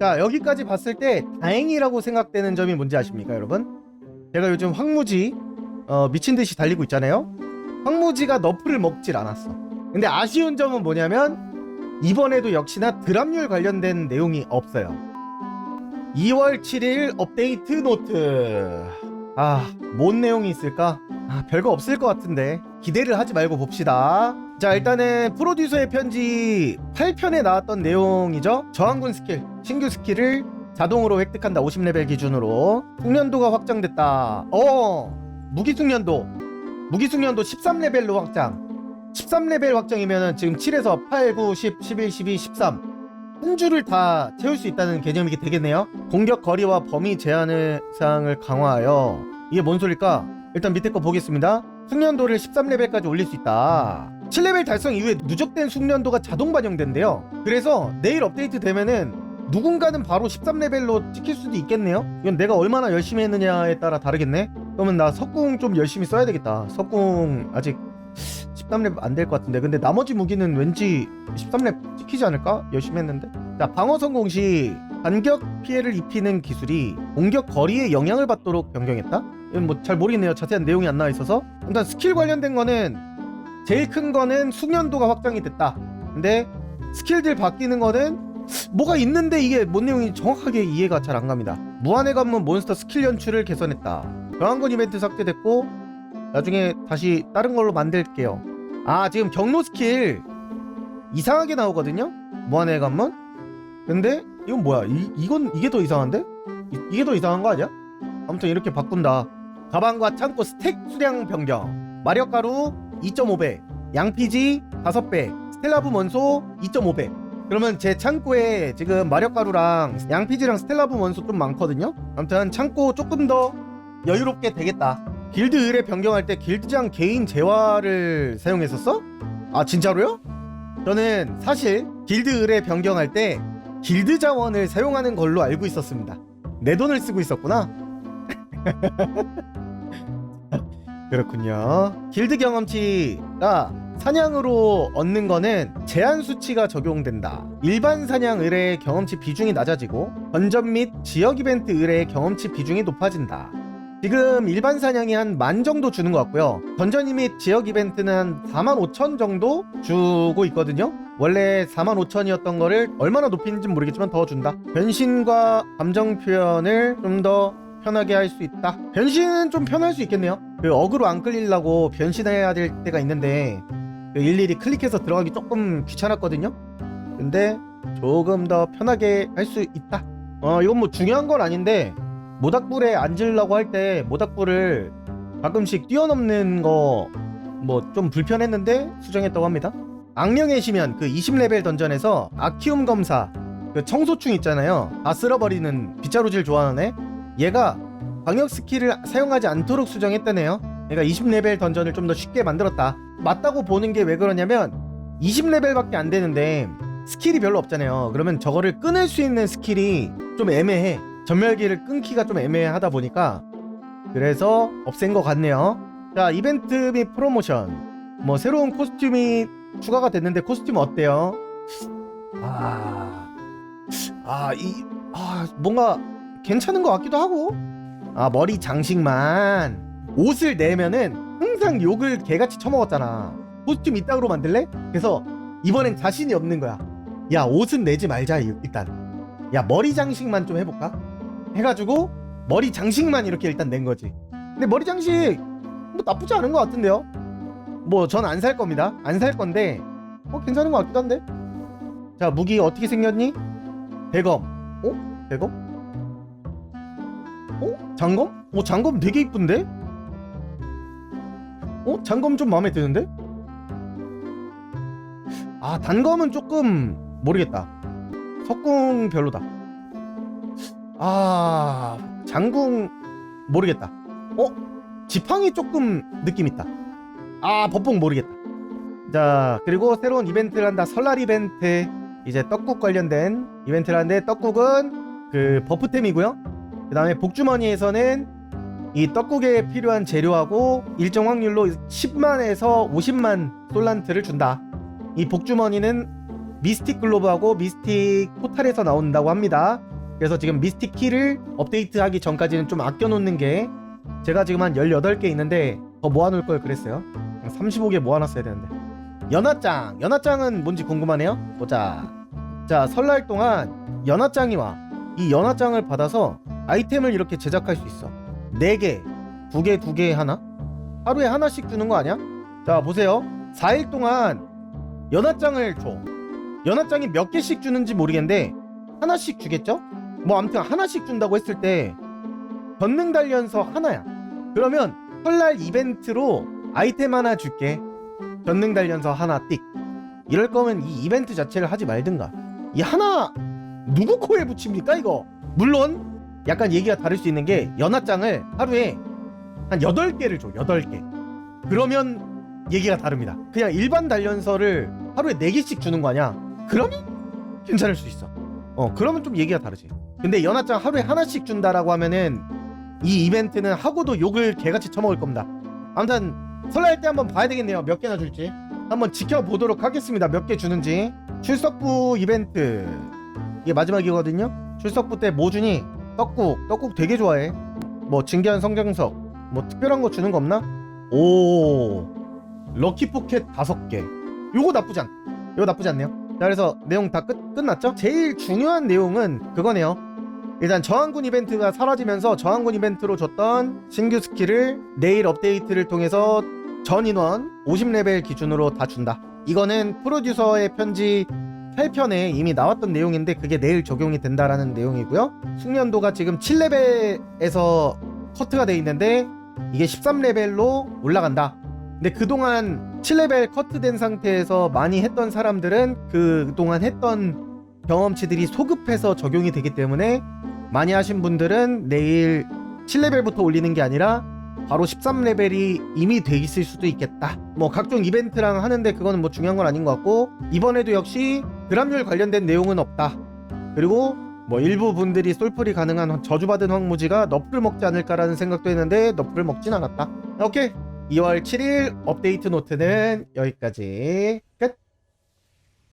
자 여기까지 봤을 때 다행이라고 생각되는 점이 뭔지 아십니까 여러분? 제가 요즘 황무지 어, 미친 듯이 달리고 있잖아요. 황무지가 너프를 먹질 않았어. 근데 아쉬운 점은 뭐냐면 이번에도 역시나 드랍률 관련된 내용이 없어요. 2월 7일 업데이트 노트. 아, 뭔 내용이 있을까? 아, 별거 없을 것 같은데. 기대를 하지 말고 봅시다. 자, 일단은 프로듀서의 편지 8편에 나왔던 내용이죠. 저항군 스킬, 신규 스킬을 자동으로 획득한다. 50레벨 기준으로. 숙련도가 확장됐다. 어, 무기 숙련도. 무기 숙련도 13레벨로 확장. 13레벨 확장이면은 지금 7에서 8, 9, 10, 11, 12, 13. 한 줄을 다 채울 수 있다는 개념이 되겠네요. 공격 거리와 범위 제한을 사항을 강화하여 이게 뭔 소릴까? 일단 밑에 거 보겠습니다. 숙련도를 13레벨까지 올릴 수 있다. 7레벨 달성 이후에 누적된 숙련도가 자동 반영된대요. 그래서 내일 업데이트 되면은 누군가는 바로 13레벨로 찍힐 수도 있겠네요. 이건 내가 얼마나 열심히 했느냐에 따라 다르겠네. 그러면 나 석궁 좀 열심히 써야 되겠다. 석궁 아직 13렙 안 될 것 같은데 근데 나머지 무기는 왠지 13렙 찍히지 않을까? 열심히 했는데 자 방어 성공 시 반격 피해를 입히는 기술이 공격 거리에 영향을 받도록 변경했다? 이건 뭐 잘 모르겠네요 자세한 내용이 안 나와 있어서 일단 스킬 관련된 거는 제일 큰 거는 숙련도가 확장이 됐다 근데 스킬들 바뀌는 거는 뭐가 있는데 이게 뭔 내용인지 정확하게 이해가 잘 안 갑니다 무한의 관문 몬스터 스킬 연출을 개선했다 교환권 이벤트 삭제됐고 나중에 다시 다른 걸로 만들게요. 아 지금 경로 스킬 이상하게 나오거든요. 무한의 관문. 근데 이건 뭐야? 이, 이건 이게 더 이상한데? 이, 이게 더 이상한 거 아니야? 아무튼 이렇게 바꾼다. 가방과 창고 스택 수량 변경. 마력 가루 2.5배, 양피지 5배, 스텔라브 원소 2.5배. 그러면 제 창고에 지금 마력 가루랑 양피지랑 스텔라브 원소 좀 많거든요. 아무튼 창고 조금 더 여유롭게 되겠다. 길드 의뢰 변경할 때 길드장 개인 재화를 사용했었어? 아 진짜로요? 저는 사실 길드 의뢰 변경할 때 길드 자원을 사용하는 걸로 알고 있었습니다. 내 돈을 쓰고 있었구나. 그렇군요. 길드 경험치가 사냥으로 얻는 거는 제한 수치가 적용된다. 일반 사냥 의뢰의 경험치 비중이 낮아지고 던전 및 지역 이벤트 의뢰의 경험치 비중이 높아진다. 지금 일반 사냥이 한 만 정도 주는 것 같고요. 던전 및 지역 이벤트는 한 4만 5천 정도 주고 있거든요. 원래 4만 5천이었던 거를 얼마나 높이는지 모르겠지만 더 준다. 변신과 감정 표현을 좀 더 편하게 할 수 있다. 변신은 좀 편할 수 있겠네요. 그 어그로 안 끌리려고 변신해야 될 때가 있는데 그 일일이 클릭해서 들어가기 조금 귀찮았거든요. 근데 조금 더 편하게 할 수 있다. 어 이건 뭐 중요한 건 아닌데 모닥불에 앉으려고 할 때 모닥불을 가끔씩 뛰어넘는 거 뭐 좀 불편했는데 수정했다고 합니다. 악령의 시면 그 20레벨 던전에서 아키움 검사 그 청소충 있잖아요. 다 쓸어버리는 빗자루질 좋아하는 애. 얘가 방역 스킬을 사용하지 않도록 수정했다네요. 그러니까 20레벨 던전을 좀 더 쉽게 만들었다. 맞다고 보는 게 왜 그러냐면 20레벨밖에 안 되는데 스킬이 별로 없잖아요. 그러면 저거를 끊을 수 있는 스킬이 좀 애매해. 전멸기를 끊기가 좀 애매하다 보니까 그래서 없앤 것 같네요. 자 이벤트 및 프로모션 뭐 새로운 코스튬이 추가가 됐는데 코스튬 어때요? 아, 아, 이, 아, 뭔가 괜찮은 것 같기도 하고. 아, 머리 장식만. 옷을 내면은 항상 욕을 개같이 처먹었잖아. 코스튬 이따구로 만들래? 그래서 이번엔 자신이 없는 거야. 야, 옷은 내지 말자, 이- 일단. 야, 머리 장식만 좀 해볼까? 해가지고, 머리 장식만 이렇게 일단 낸 거지. 근데 머리 장식, 뭐 나쁘지 않은 것 같은데요? 뭐, 전 안 살 겁니다. 안 살 건데, 어, 괜찮은 것 같기도 한데? 자, 무기 어떻게 생겼니? 대검. 어? 대검? 어? 장검? 어, 장검 되게 이쁜데? 어? 장검 좀 마음에 드는데? 아, 단검은 조금 모르겠다. 석궁 별로다. 아, 장궁 모르겠다. 어? 지팡이 조금 느낌 있다. 아, 법봉 모르겠다. 자, 그리고 새로운 이벤트를 한다. 설날 이벤트. 이제 떡국 관련된 이벤트를 하는데 떡국은 그 버프템이고요. 그 다음에 복주머니에서는 이 떡국에 필요한 재료하고 일정 확률로 10만에서 50만 솔란트를 준다. 이 복주머니는 미스틱 글로브하고 미스틱 포탈에서 나온다고 합니다. 그래서 지금 미스틱 키를 업데이트하기 전까지는 좀 아껴놓는 게 제가 지금 한 18개 있는데 더 모아놓을 걸 그랬어요. 35개 모아놨어야 되는데. 연하장. 연하장은 뭔지 궁금하네요. 보자. 자, 설날 동안 연하장이 와. 이 연하장을 받아서 아이템을 이렇게 제작할 수 있어. 4개, 2개, 2개 하나? 하루에 하나씩 주는 거 아니야? 자, 보세요. 4일 동안 연하장을 줘. 연하장이 몇 개씩 주는지 모르겠는데 하나씩 주겠죠? 뭐 아무튼 하나씩 준다고 했을 때 전능 단련서 하나야. 그러면 설날 이벤트로 아이템 하나 줄게. 전능 단련서 하나 띡. 이럴 거면 이 이벤트 자체를 하지 말든가. 이 하나 누구 코에 붙입니까 이거? 물론 약간 얘기가 다를 수 있는 게 연하장을 하루에 한 8개를 줘. 8개. 그러면 얘기가 다릅니다. 그냥 일반 단련서를 하루에 4개씩 주는 거 아니야? 그러면 괜찮을 수 있어. 어, 그러면 좀 얘기가 다르지. 근데 연하장 하루에 하나씩 준다라고 하면은 이 이벤트는 하고도 욕을 개같이 처먹을 겁니다. 아무튼 설날 때 한번 봐야 되겠네요. 몇 개나 줄지. 한번 지켜보도록 하겠습니다. 몇 개 주는지. 출석부 이벤트. 이게 마지막이거든요. 출석부 때 뭐 주니? 떡국. 떡국 되게 좋아해. 뭐 증기한 성경석. 뭐 특별한 거 주는 거 없나? 오. 럭키 포켓 다섯 개. 요거 나쁘지 않. 요거 나쁘지 않네요. 자, 그래서 내용 다 끝, 끝났죠? 제일 중요한 내용은 그거네요. 일단 저항군 이벤트가 사라지면서 저항군 이벤트로 줬던 신규 스킬을 내일 업데이트를 통해서 전 인원 50레벨 기준으로 다 준다. 이거는 프로듀서의 편지 8편에 이미 나왔던 내용인데 그게 내일 적용이 된다라는 내용이고요. 숙련도가 지금 7레벨에서 커트가 돼 있는데 이게 13레벨로 올라간다. 근데 그동안 7레벨 커트된 상태에서 많이 했던 사람들은 그동안 했던 경험치들이 소급해서 적용이 되기 때문에 많이 하신 분들은 내일 7레벨부터 올리는 게 아니라 바로 13레벨이 이미 돼 있을 수도 있겠다. 뭐 각종 이벤트랑 하는데 그거는 뭐 중요한 건 아닌 것 같고 이번에도 역시 드랍률 관련된 내용은 없다. 그리고 뭐 일부 분들이 솔플이 가능한 저주받은 황무지가 너프를 먹지 않을까라는 생각도 했는데 너프를 먹진 않았다. 오케이. 2월 7일 업데이트 노트는 여기까지.